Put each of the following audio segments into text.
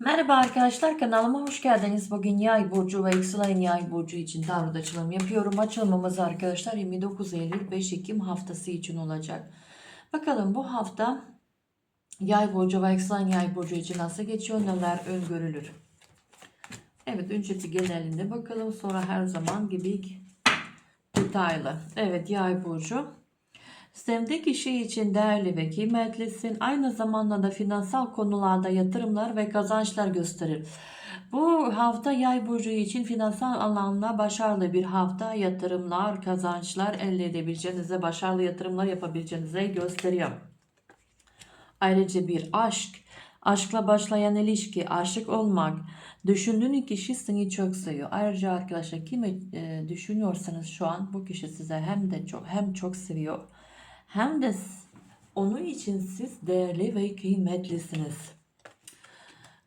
Merhaba arkadaşlar kanalıma hoş geldiniz. Bugün yay burcu ve yükselen yay burcu için tarot açılım yapıyorum. Açılımımız arkadaşlar 29 Eylül 5 Ekim haftası için olacak. Bakalım bu hafta yay burcu ve yükselen yay burcu için nasıl geçiyor neler öngörülür. Evet önce bir genelinde bakalım sonra her zaman gibi detaylı. Evet yay burcu. Sevdiği kişi için değerli ve kıymetlisin. Aynı zamanda da finansal konularda yatırımlar ve kazançlar gösterir. Bu hafta yay burcu için finansal alanda başarılı bir hafta yatırımlar, kazançlar elde edebileceğinize, başarılı yatırımlar yapabileceğinize gösteriyor. Ayrıca bir aşk, aşkla başlayan ilişki, aşık olmak, düşündüğün kişi seni çok seviyor. Ayrıca arkadaşlar kimi e, düşünüyorsanız şu an bu kişi size hem de çok hem çok seviyor hem de onun için siz değerli ve kıymetlisiniz.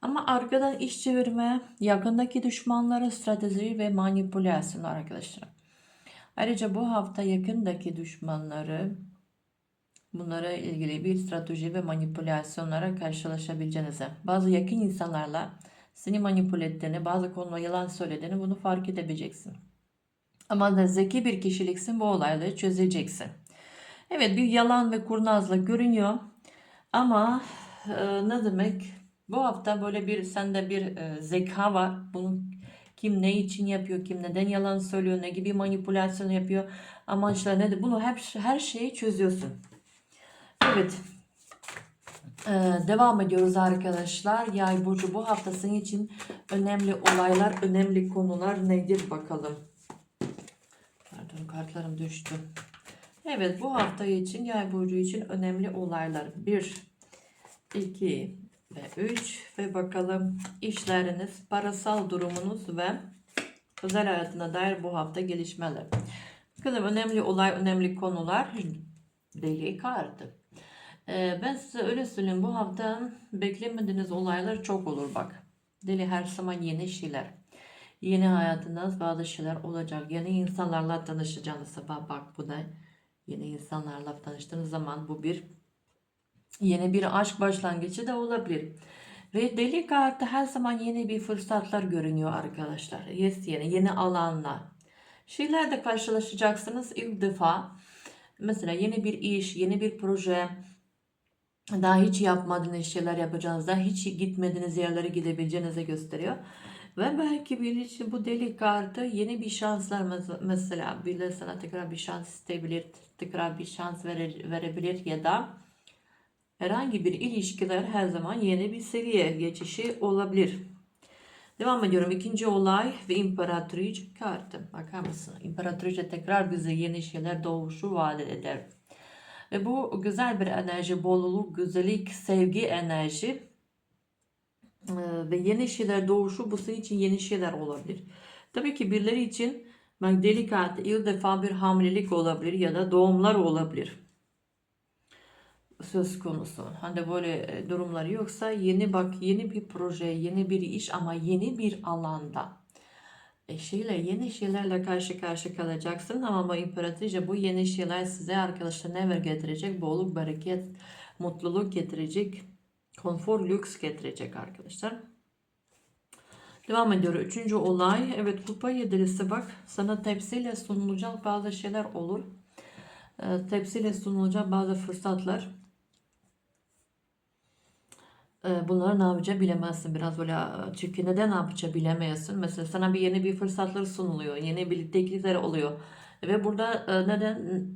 Ama arkadan iş çevirme, yakındaki düşmanlara strateji ve manipülasyon arkadaşlar. Ayrıca bu hafta yakındaki düşmanları bunlara ilgili bir strateji ve manipülasyonlara karşılaşabileceğinizi, bazı yakın insanlarla seni manipüle ettiğini, bazı konuda yalan söylediğini bunu fark edebileceksin. Ama da zeki bir kişiliksin bu olayları çözeceksin. Evet bir yalan ve kurnazlık görünüyor. Ama e, ne demek? Bu hafta böyle bir sende bir e, zeka var. Bunu kim ne için yapıyor, kim neden yalan söylüyor, ne gibi manipülasyon yapıyor, amaçlar nedir? Bunu hep her şeyi çözüyorsun. Evet. Ee, devam ediyoruz arkadaşlar. Yay burcu bu hafta senin için önemli olaylar, önemli konular nedir bakalım. Pardon kartlarım düştü. Evet bu hafta için yay burcu için önemli olaylar. 1, 2 ve 3 ve bakalım işleriniz, parasal durumunuz ve özel hayatına dair bu hafta gelişmeler. Bakalım önemli olay, önemli konular. Deli kartı. Ee, ben size öyle söyleyeyim bu hafta beklemediğiniz olaylar çok olur bak. Deli her zaman yeni şeyler. Yeni hayatınız bazı şeyler olacak. Yeni insanlarla tanışacağınız sabah bak bu da yeni insanlarla tanıştığınız zaman bu bir yeni bir aşk başlangıcı da olabilir. Ve deli kartı her zaman yeni bir fırsatlar görünüyor arkadaşlar. Yes yeni, yeni alanlar. Şeylerle karşılaşacaksınız ilk defa. Mesela yeni bir iş, yeni bir proje, daha hiç yapmadığınız şeyler yapacağınız, daha hiç gitmediğiniz yerlere gidebileceğinizi gösteriyor. Ve belki bir için bu deli kartı yeni bir şanslar mes- mesela birileri sana tekrar bir şans isteyebilir, tekrar bir şans verir, verebilir ya da herhangi bir ilişkiler her zaman yeni bir seviye geçişi olabilir. Devam ediyorum. İkinci olay ve imparatoriçe kartı. Bakar mısın? İmparatoriçe tekrar bize yeni şeyler doğuşu vaat eder. Ve bu güzel bir enerji, bolluk, güzellik, sevgi enerji ve yeni şeyler doğuşu bu senin için yeni şeyler olabilir. Tabii ki birileri için kartı ilk defa bir hamilelik olabilir ya da doğumlar olabilir. Söz konusu. Hani böyle e, durumları yoksa yeni bak yeni bir proje, yeni bir iş ama yeni bir alanda. E şeyle yeni şeylerle karşı karşı kalacaksın ama imparatrice bu yeni şeyler size arkadaşlar ne ver getirecek? Bolluk, bereket, mutluluk getirecek. Konfor, lüks getirecek arkadaşlar. Devam ediyor. Üçüncü olay. Evet kupa yedilisi bak. Sana tepsiyle sunulacak bazı şeyler olur. Ee, tepsiyle sunulacak bazı fırsatlar. Ee, bunları ne yapacağı bilemezsin. Biraz böyle e, çünkü neden ne yapacağı bilemeyesin. Mesela sana bir yeni bir fırsatlar sunuluyor. Yeni bir oluyor. Ve burada e, neden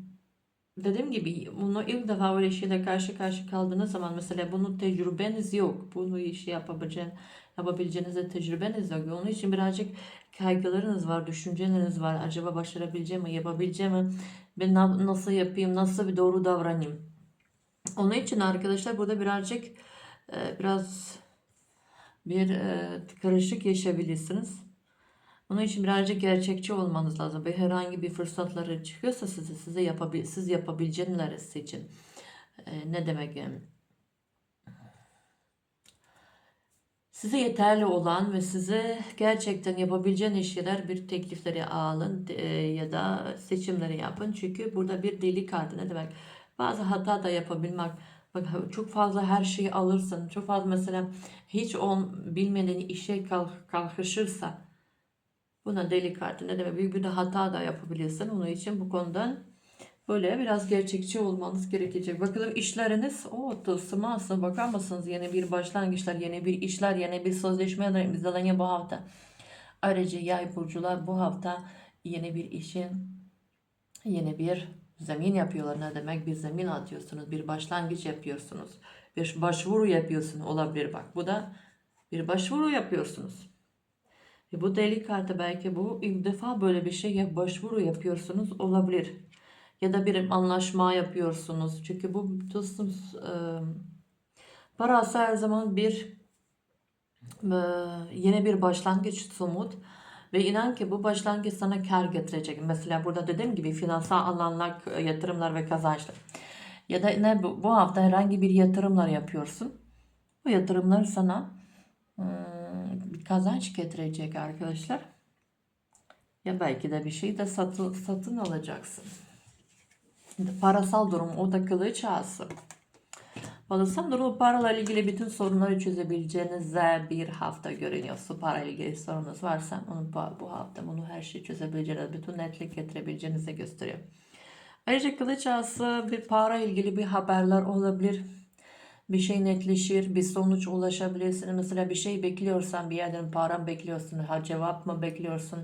dediğim gibi bunu ilk defa böyle şeyle karşı karşı kaldığınız zaman mesela bunun tecrübeniz yok. Bunu işi yapabileceğin, yapabileceğiniz de tecrübeniz yok. Onun için birazcık kaygılarınız var, düşünceleriniz var. Acaba başarabileceğim mi, yapabileceğim mi? Ben na- nasıl yapayım, nasıl bir doğru davranayım? Onun için arkadaşlar burada birazcık e, biraz bir e, karışık yaşayabilirsiniz. Onun için birazcık gerçekçi olmanız lazım. Ve herhangi bir fırsatları çıkıyorsa size size yapabil siz yapabileceğiniz seçin. E, ne demek yani? Size yeterli olan ve size gerçekten yapabileceğiniz şeyler bir teklifleri alın e, ya da seçimleri yapın. Çünkü burada bir deli kartı ne demek? Bazı hata da yapabilmek, Bak çok fazla her şeyi alırsın. Çok fazla mesela hiç on bilmediğin işe kalk, kalkışırsa buna deli kartı ne demek büyük bir de hata da yapabilirsin. Onun için bu konudan böyle biraz gerçekçi olmanız gerekecek. Bakalım işleriniz o tılsımı aslında bakar mısınız? Yeni bir başlangıçlar, yeni bir işler, yeni bir sözleşme imzalanıyor bu hafta. Ayrıca yay burcular bu hafta yeni bir işin yeni bir zemin yapıyorlar. Ne demek? Bir zemin atıyorsunuz. Bir başlangıç yapıyorsunuz. Bir başvuru yapıyorsun olabilir bak. Bu da bir başvuru yapıyorsunuz. Ve bu deli kartı belki bu ilk defa böyle bir şey yap, başvuru yapıyorsunuz olabilir. Ya da bir anlaşma yapıyorsunuz. Çünkü bu tılsım e, parası her zaman bir e, yeni bir başlangıç somut. Ve inan ki bu başlangıç sana kar getirecek. Mesela burada dediğim gibi finansal alanlar, yatırımlar ve kazançlar. Ya da ne bu, bu hafta herhangi bir yatırımlar yapıyorsun. Bu yatırımlar sana bir kazanç getirecek arkadaşlar. Ya belki de bir şey de satın, satın alacaksın. Parasal durum o da kılıç ağası. Parasal durum parayla ilgili bütün sorunları çözebileceğiniz bir hafta görünüyor. Su para ilgili sorunuz varsa onu bu hafta bunu her şeyi çözebileceğiniz, bütün netlik getirebileceğinizi gösteriyor. Ayrıca kılıç ağası bir para ilgili bir haberler olabilir. Bir şey netleşir, bir sonuç ulaşabilirsin. Mesela bir şey bekliyorsan bir yerden para bekliyorsun, ha cevap mı bekliyorsun,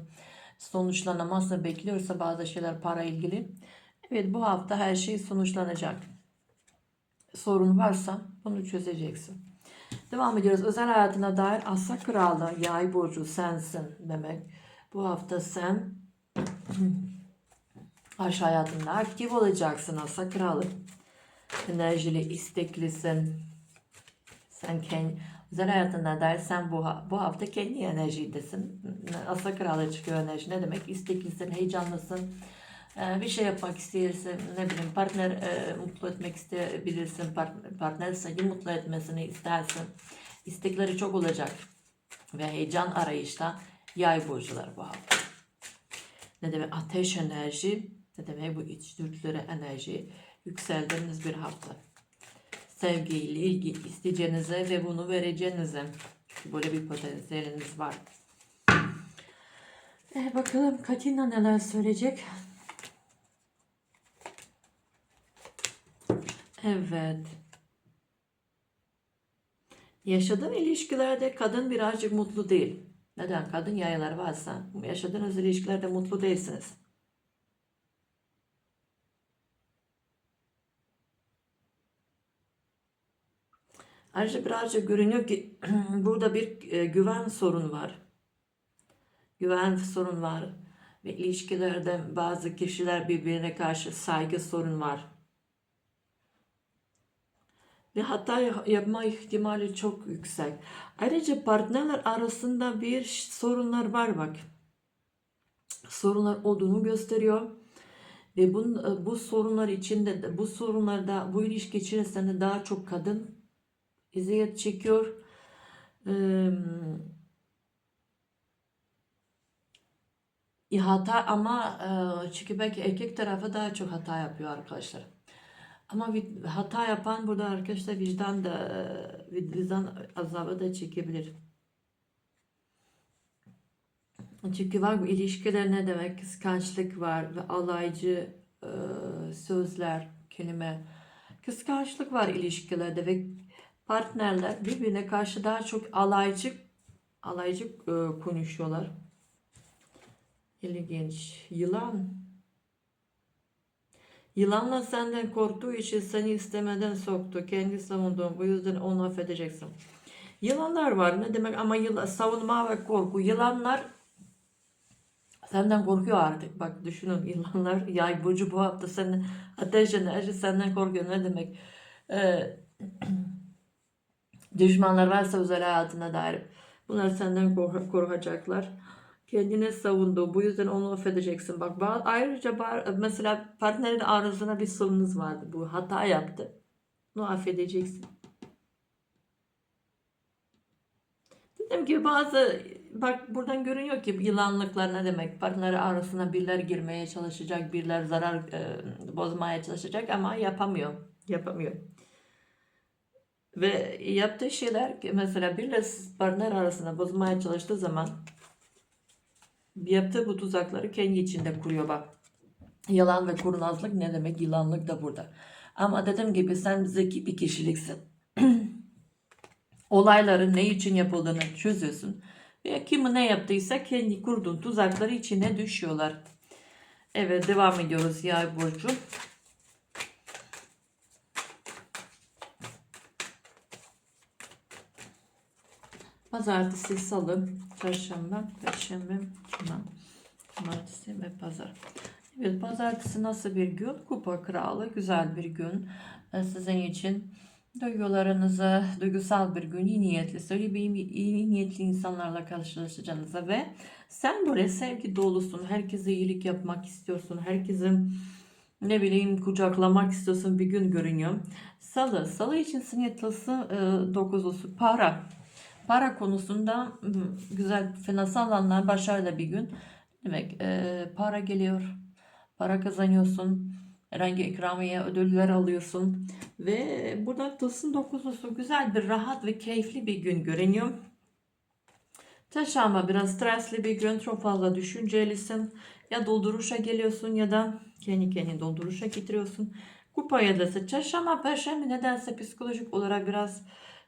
sonuçlanamazsa bekliyorsa bazı şeyler para ilgili. Evet bu hafta her şey sonuçlanacak. Sorun varsa bunu çözeceksin. Devam ediyoruz. Özel hayatına dair Asya Kralı, Yay Burcu sensin demek. Bu hafta sen aşk hayatında aktif olacaksın Asya Kralı. Enerjili, isteklisin. Sen kendi, özel hayatına dair sen bu, bu hafta kendi enerjidesin. Asya Kralı çıkıyor enerji. Ne demek? İsteklisin, heyecanlısın ee, bir şey yapmak istersin, ne bileyim partner e, mutlu etmek isteyebilirsin, partner, partner seni mutlu etmesini istersin. İstekleri çok olacak ve heyecan arayışta yay burcular bu hafta. Ne demek ateş enerji, ne demek bu iç dürtüleri enerji yükseldiğiniz bir hafta. Sevgiyle ilgi isteyeceğinize ve bunu vereceğinize böyle bir potansiyeliniz var. E bakalım Katina neler söyleyecek? Evet. Yaşadığın ilişkilerde kadın birazcık mutlu değil. Neden? Kadın yaylar varsa yaşadığınız ilişkilerde mutlu değilsiniz. Ayrıca birazcık görünüyor ki burada bir e, güven sorun var. Güven sorun var. Ve ilişkilerde bazı kişiler birbirine karşı saygı sorun var ve hata yapma ihtimali çok yüksek. Ayrıca partnerler arasında bir sorunlar var bak. Sorunlar olduğunu gösteriyor. Ve bu, bu sorunlar içinde, bu sorunlarda, bu ilişki içerisinde daha çok kadın eziyet çekiyor. Ee, hata ama çünkü belki erkek tarafı daha çok hata yapıyor arkadaşlar. Ama hata yapan burada arkadaşlar vicdan da vicdan azabı da çekebilir. Çünkü var bu ilişkiler ne demek? Kıskançlık var ve alaycı e, sözler, kelime. Kıskançlık var ilişkilerde ve partnerler birbirine karşı daha çok alaycı alaycı e, konuşuyorlar. İlginç. Yılan Yılanla senden korktuğu için seni istemeden soktu. Kendi savunduğun bu yüzden onu affedeceksin. Yılanlar var ne demek ama yılan, savunma ve korku. Yılanlar senden korkuyor artık. Bak düşünün yılanlar yay burcu bu hafta senden ateş enerji senden korkuyor. Ne demek? Ee, düşmanlar varsa özel hayatına dair. Bunlar senden korkacaklar kendine savundu. Bu yüzden onu affedeceksin. Bak ayrıca mesela partnerin arasında bir sorunuz vardı. Bu hata yaptı. Onu affedeceksin. Dedim ki bazı bak buradan görünüyor ki yılanlıklar ne demek? Partner arasına birler girmeye çalışacak, birler zarar e, bozmaya çalışacak ama yapamıyor. Yapamıyor. Ve yaptığı şeyler mesela biriyle partner arasında bozmaya çalıştığı zaman yaptığı bu tuzakları kendi içinde kuruyor bak. Yalan ve kurnazlık ne demek? Yılanlık da burada. Ama dediğim gibi sen zeki bir kişiliksin. Olayların ne için yapıldığını çözüyorsun. Ve kim ne yaptıysa kendi kurduğun tuzakları içine düşüyorlar. Evet devam ediyoruz yay burcu. Pazartesi, salı, çarşamba, perşembe, cuma, cumartesi ve pazar. Evet, pazartesi nasıl bir gün? Kupa kralı, güzel bir gün. Ee, Sizin için duygularınızı, duygusal bir gün, iyi niyetli, söyleyeyim, iyi niyetli insanlarla karşılaşacağınıza ve sen böyle sevgi dolusun, herkese iyilik yapmak istiyorsun, herkesin ne bileyim kucaklamak istiyorsun bir gün görünüyor. Salı, salı için sinirlisi e, dokuzlusu para. Para konusunda güzel finansal alanlar başarılı bir gün. Demek e, para geliyor, para kazanıyorsun, herhangi ikramiye ödüller alıyorsun ve burada tılsım dokuzlusu güzel bir rahat ve keyifli bir gün görünüyor. Çarşamba biraz stresli bir gün, çok fazla düşüncelisin. Ya dolduruşa geliyorsun ya da kendi kendini dolduruşa getiriyorsun. Kupa yedisi çarşamba, perşembe nedense psikolojik olarak biraz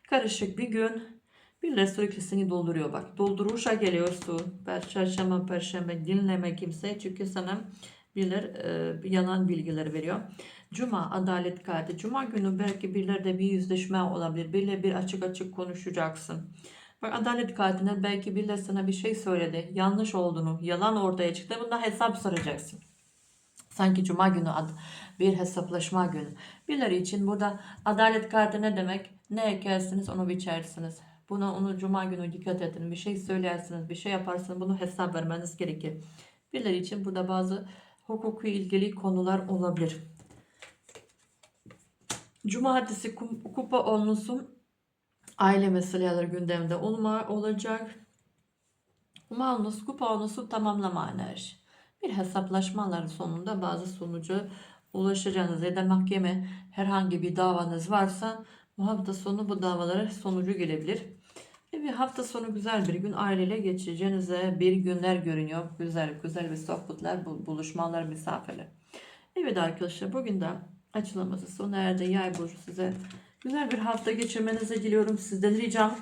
karışık bir gün. Birileri sürekli seni dolduruyor bak. Dolduruşa geliyorsun. Çarşamba, perşembe dinleme kimse. Çünkü sana birileri e, yalan bilgiler veriyor. Cuma adalet kartı. Cuma günü belki birilerde bir yüzleşme olabilir. Biriyle bir açık açık konuşacaksın. Bak adalet kartına belki birileri sana bir şey söyledi. Yanlış olduğunu, yalan ortaya çıktı. Bundan hesap soracaksın. Sanki cuma günü ad- bir hesaplaşma günü. Birileri için burada adalet kartı ne demek? Ne ekersiniz onu biçersiniz. Buna onu cuma günü dikkat edin. Bir şey söylersiniz, bir şey yaparsınız. Bunu hesap vermeniz gerekir. Birileri için burada bazı hukuku ilgili konular olabilir. Cumartesi kupa olması aile meseleleri gündemde olma, olacak. Malnus kupa olması tamamlama enerji. Bir hesaplaşmalar sonunda bazı sonuca ulaşacağınız ya da mahkeme herhangi bir davanız varsa bu hafta sonu bu davalara sonucu gelebilir. Ve hafta sonu güzel bir gün aileyle geçireceğinize bir günler görünüyor. Güzel güzel bir sohbetler, bu- buluşmalar, misafirler. Evet arkadaşlar bugün de açılımımızı sona erdi. Yay burcu size güzel bir hafta geçirmenizi diliyorum. Sizden ricam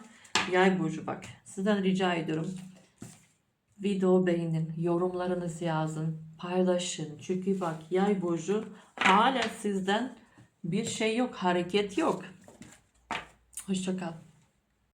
Yay burcu bak. Sizden rica ediyorum. Video beğenin, yorumlarınızı yazın, paylaşın. Çünkü bak Yay burcu hala sizden bir şey yok, hareket yok. Hoşça kal.